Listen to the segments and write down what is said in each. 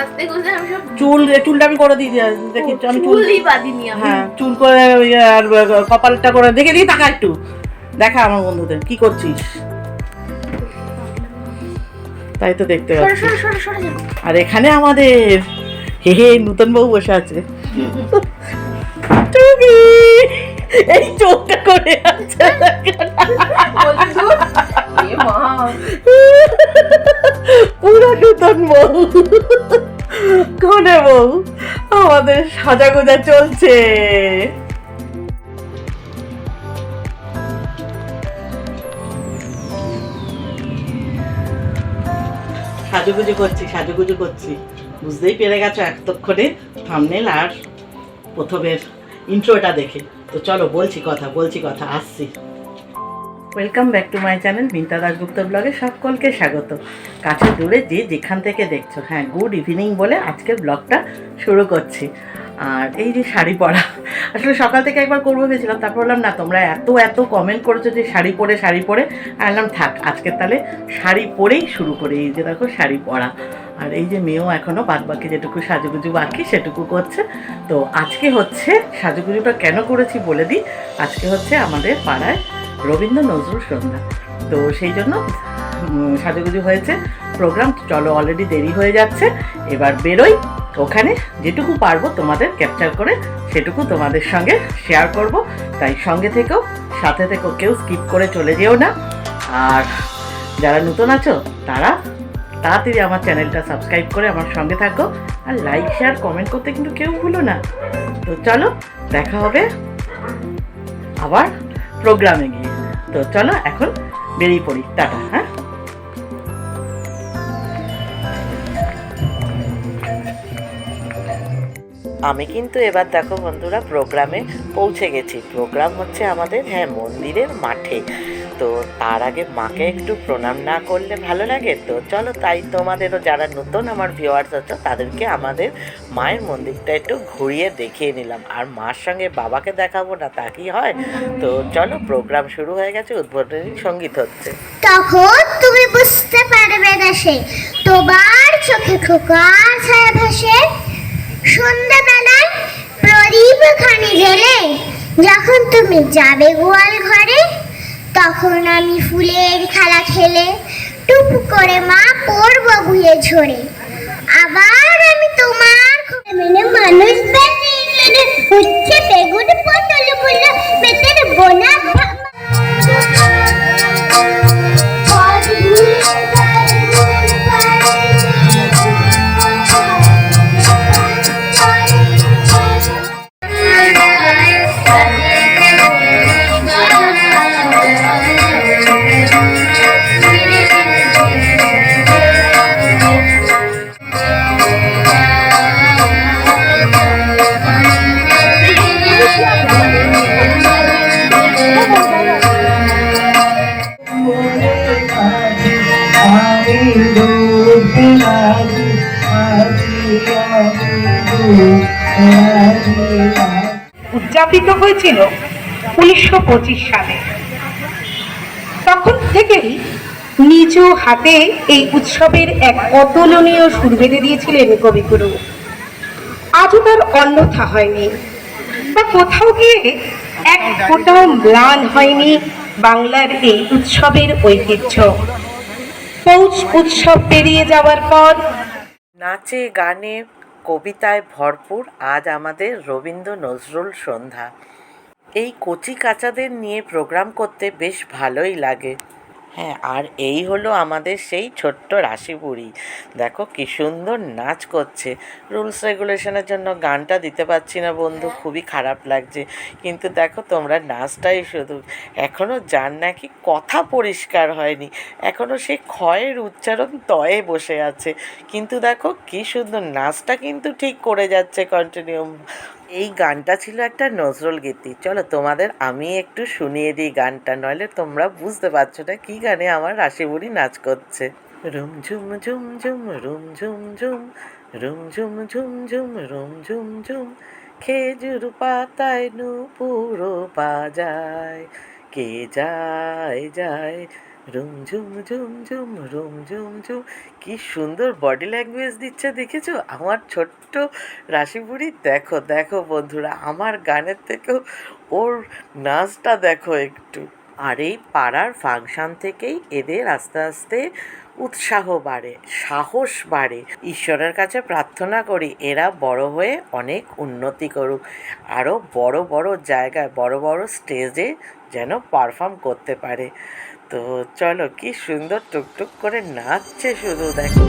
আমি সব চুল চুলটা আমি করে দিই দেখি আমি চুল চুলই বাঁধিনি আমি। হ্যাঁ চুল করে আর কপালটা করে দেখে দিই টাকা একটু। দেখা আমার বন্ধুদের কি করছিস? তাই তো দেখতে পাচ্ছি। আর এখানে আমাদের হে হে নতুন বউ বসে আছে। টুকি এই চোখটা করে আছে। পুরো নতুন বউ। কোনে আমাদের সাজা গোজা চলছে। সাজুগুজু করছি সাজুগুজু করছি। বুঝতেই পেরে গেছো এতক্ষণে থামনেল আর প্রথমের ইন্ট্রোটা দেখে। তো চলো, বলছি কথা বলছি কথা, আসছি। Welcome back to my channel Minta Dasgupta ব্লগে সকলকে স্বাগত। কাছে দূরে যে যেখান থেকে দেখছ হ্যাঁ গুড ইভিনিং বলে আজকের ব্লগটা শুরু করছি। আর এই যে শাড়ি পরা, আসলে সকাল থেকে একবার করব ভেবেছিলাম, তারপর বললাম, না, তোমরা এত এত কমেন্ট করেছ যে শাড়ি পরে শাড়ি পরে। আর বললাম, থাক, আজকে তাহলে শাড়ি পরেই শুরু করি, এই যে দেখো শাড়ি পরা। আর এই যে মেয়েও এখনও বাদ বাকি যেটুকু সাজুগুজু বাকি, সেটুকু করছে। তো আজকে হচ্ছে সাজুগুজুটা কেন করেছি বলে দিই। আজকে হচ্ছে আমাদের পাড়ায় রবীন্দ্র নজরুল সন্ধ্যা। তো সেই জন্য সাজুগুজু হয়েছে। প্রোগ্রাম চলো অলরেডি দেরি হয়ে যাচ্ছে। এবার বেরোই। ওখানে যেটুকু পারব তোমাদের ক্যাপচার করে, সেটুকু তোমাদের সঙ্গে শেয়ার করব। তাই সঙ্গে থেকেও, সাথে থেকেও কেউ স্কিপ করে চলে যেও না। আর যারা নতুন আছো, তারা তাড়াতাড়ি আমার চ্যানেলটা সাবস্ক্রাইব করে আমার সঙ্গে থাকো। আর লাইক শেয়ার কমেন্ট করতে কিন্তু কেউ ভুলো না। তো চলো, দেখা হবে আবার প্রোগ্রামে গিয়ে। তো চলো এখন বেরিয়ে পড়ি। টাটা হ্যাঁ? আমি কিন্তু এবার দেখো বন্ধুরা প্রোগ্রামে পৌঁছে গেছি। প্রোগ্রাম হচ্ছে আমাদের হ্যাঁ মন্দিরের মাঠে। তো তার আগে মাকে একটু প্রণাম না করলে ভালো লাগে তো? চলো তাই তোমাদেরও যারা নতুন আমার ভিওয়ার্স আছো, তাদেরকে আমাদের মায়ের মন্দিরটা একটু ঘুরিয়ে দেখিয়ে নিলাম। আর মার সঙ্গে বাবাকে দেখাবো না, তা কি হয়? তো চলো প্রোগ্রাম শুরু হয়ে গেছে, উদ্বোধনী সংগীত হচ্ছে। তখন তুমি বুঝতে পারবে না সে, তোমার চোখে খোকার ছায়া ভাসে। সন্ধ্যাবেলায় প্রদীপ খানি জেলে যখন তুমি যাবে গোয়াল ঘরে তখন আমি ফুলের খেলা খেলে টুপ করে মা পড়ব ঘুরে ঝরে। আবার আমি তোমার মেনে মানুষ মেনে হচ্ছে বেগুন পটল বলল পেটের বোনা উদযাপিত হয়েছিল উনিশশো পঁচিশ সালে। তখন থেকেই নিজ হাতে এই উৎসবের এক অতুলনীয় সুর বেঁধে দিয়েছিলেন কবিগুরু। আজও তার অন্যথা হয়নি। বা কোথাও গিয়ে এক ফোটাও ম্লান হয়নি বাংলার এই উৎসবের ঐতিহ্য। পৌষ উৎসব পেরিয়ে যাওয়ার পর নাচে, গানে কবিতায় ভরপুর আজ আমাদের রবীন্দ্র নজরুল সন্ধ্যা। এই কচি কাচাদের নিয়ে প্রোগ্রাম করতে বেশ ভালোই লাগে। হ্যাঁ আর এই হলো আমাদের সেই ছোট্ট রাশিপুরি। দেখো কি সুন্দর নাচ করছে। রুলস রেগুলেশনের জন্য গানটা দিতে পারছি না বন্ধু খুবই খারাপ লাগছে। কিন্তু দেখো তোমরা নাচটাই শুধু। এখনও যার নাকি কথা পরিষ্কার হয়নি। এখনও সে ক্ষয়ের উচ্চারণ তয়ে বসে আছে। কিন্তু দেখো কি সুন্দর নাচটা কিন্তু ঠিক করে যাচ্ছে কন্টিনিউ এই গানটা ছিল একটা নজরুল গীতি। চলো তোমাদের আমি একটু শুনিয়ে দিই গানটা, নইলে তোমরা বুঝতে পারছ না কি গানে আমার রাশিবুড়ি নাচ করছে। রুম ঝুম ঝুম ঝুম, রুম ঝুম ঝুম, রুম ঝুম ঝুম ঝুম, রুম ঝুম ঝুম। খেজুর পাতায় নুপুরো বাজায়, কে যায় যায়। রুম ঝুম ঝুম ঝুম, রুম ঝুম ঝুম। কি সুন্দর বডি ল্যাঙ্গুয়েজ দিচ্ছে, দেখেছ? আমার ছোট্ট রাশিপুরি দেখো দেখো বন্ধুরা, আমার গানের থেকেও ওর নাচটা দেখো একটু। আর এই পাড়ার ফাংশন থেকেই এদের আস্তে আস্তে উৎসাহ বাড়ে, সাহস বাড়ে। ঈশ্বরের কাছে প্রার্থনা করি, এরা বড় হয়ে অনেক উন্নতি করুক। আরও বড় বড় জায়গায়, বড় বড় স্টেজে যেন পারফর্ম করতে পারে। তো চলো কি সুন্দর টুকটুক করে নাচছে শুধু দেখো।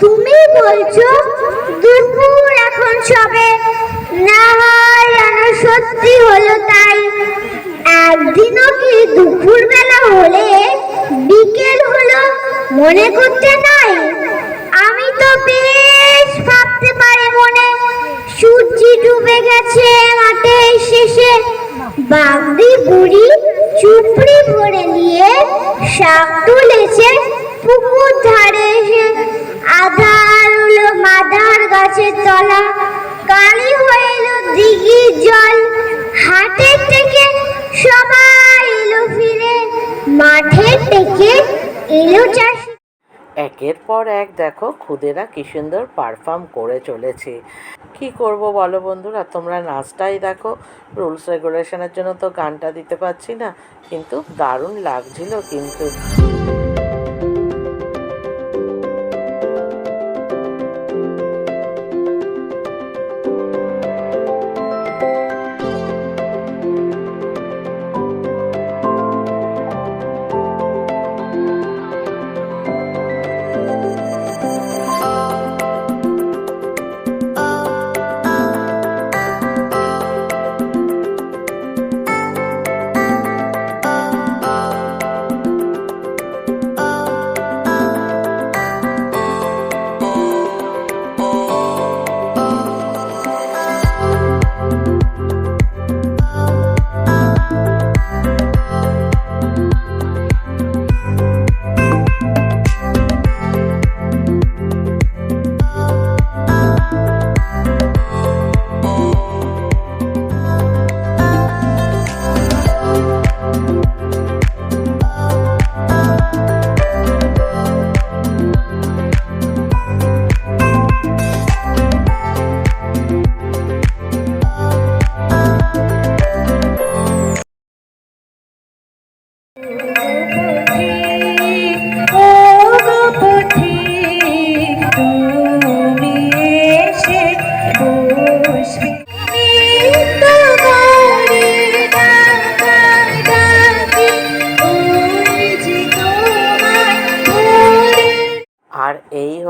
তুমি বলছো দুপুর এখন সবে। না হয় সত্যি হলো তাই। একদিনও কি দুপুর বেলা হলে বিকেল হলো মনে করতে নাই? আমি তো বেশ ভাবতে পারি মনে। সূর্যি ডুবে গেছে মাঠের শেষে। বাগদি বুড়ি চুপড়ি ভরে নিয়ে শাক তুলেছে পুকুর ধারে এসে। আধার হলো মাধার গাছের তলা, কালি এলো দিঘির জল। হাটের থেকে সবাই এলো ফিরে মাঠের থেকে এলো চাষ। একের পর এক দেখো, খুদেরা কি সুন্দর পারফর্ম করে চলেছে। কি করব বলো বন্ধুরা? তোমরা নাচটাই দেখো, রুলস রেগুলেশনের জন্য তো গানটা দিতে পারছি না, কিন্তু দারুণ লাগছিল কিন্তু।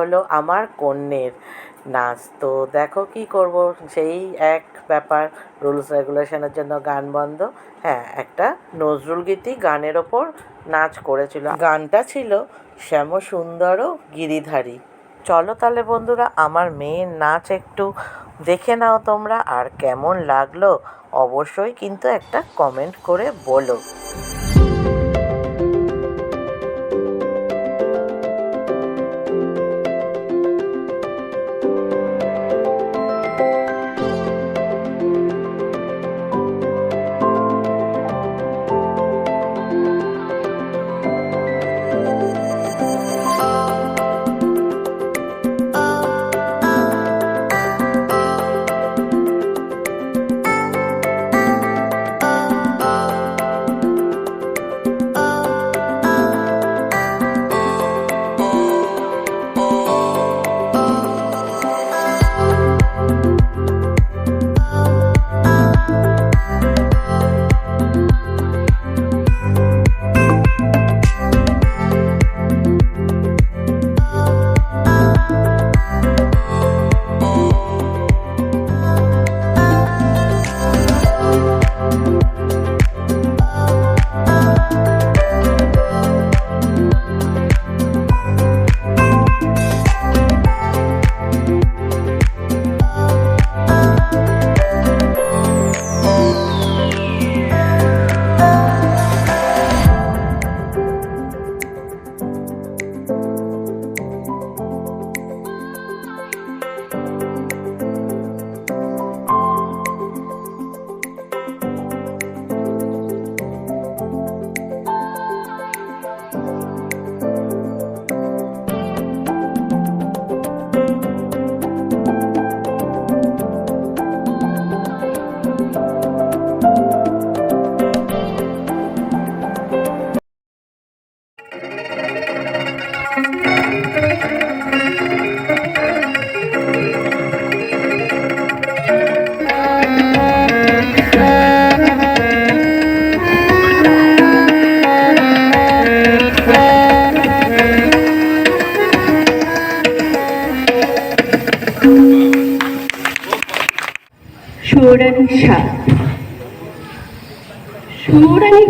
হলো আমার কন্যের নাচ। তো দেখো কি করব, সেই এক ব্যাপার রুলস রেগুলেশনের জন্য গান বন্ধ। হ্যাঁ একটা নজরুল গীতি গানের ওপর নাচ করেছিল। গানটা ছিল শ্যাম সুন্দর গিরিধারী। চলো তাহলে বন্ধুরা, আমার মেয়ের নাচ একটু দেখে নাও তোমরা, আর কেমন লাগল অবশ্যই কিন্তু একটা কমেন্ট করে বলো।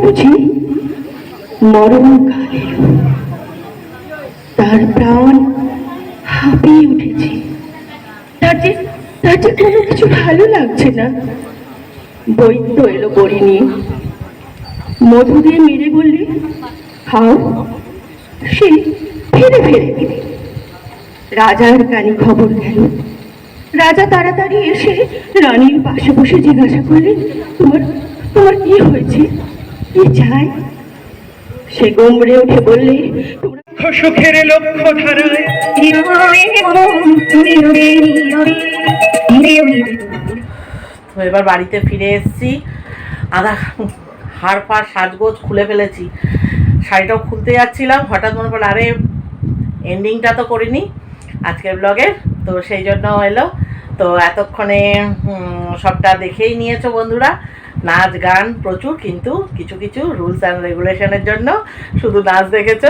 বুঝি মরণকাল তার প্রাণ হাঁপিয়ে উঠেছে। তার যে তার যে কোনো কিছু ভালো লাগছে না। বৈদ্য এলো নিয়ে। মধু দিয়ে মেরে বললে, খাও। সে ফিরে ফিরে রাজার কানে খবর গেল। রাজা তাড়াতাড়ি এসে রানীর পাশে বসে জিজ্ঞাসা করলেন তোমার তোমার কি হয়েছে? কি চাই সে গোমড়ে উঠে বললে তোমরা সুখের লক্ষ্য ধারায় তো এবার বাড়িতে ফিরে এসেছি। আধা হাড় ফাড় সাজগোজ খুলে ফেলেছি। শাড়িটাও খুলতে যাচ্ছিলাম। হঠাৎ মনে পড়ল আরে এন্ডিংটা তো করিনি আজকের ব্লগের তো সেই জন্য এলো। তো এতক্ষণে সবটা দেখেই নিয়েছো বন্ধুরা। নাচ গান প্রচুর, কিন্তু কিছু কিছু রুলস অ্যান্ড রেগুলেশনের জন্য শুধু নাচ দেখেছ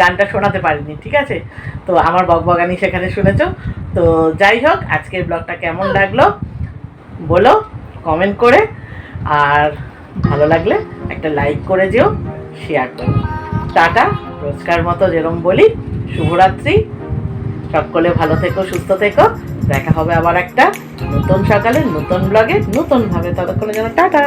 গানটা শোনাতে পারিনি, ঠিক আছে? তো আমার বকবগানি সেখানে শুনেছো। তো যাই হোক, আজকের ব্লগটা কেমন লাগল বলো কমেন্ট করে। আর ভালো লাগলে একটা লাইক করে যেও শেয়ার করো। টাটা, রোজকার মতো যেরম বলি, শুভরাত্রি। সকলে ভালো থেকো, সুস্থ থেকো। দেখা হবে আবার একটা নতুন সকালে নতুন ব্লগে নতুনভাবে। ততক্ষণে যেন টাটা!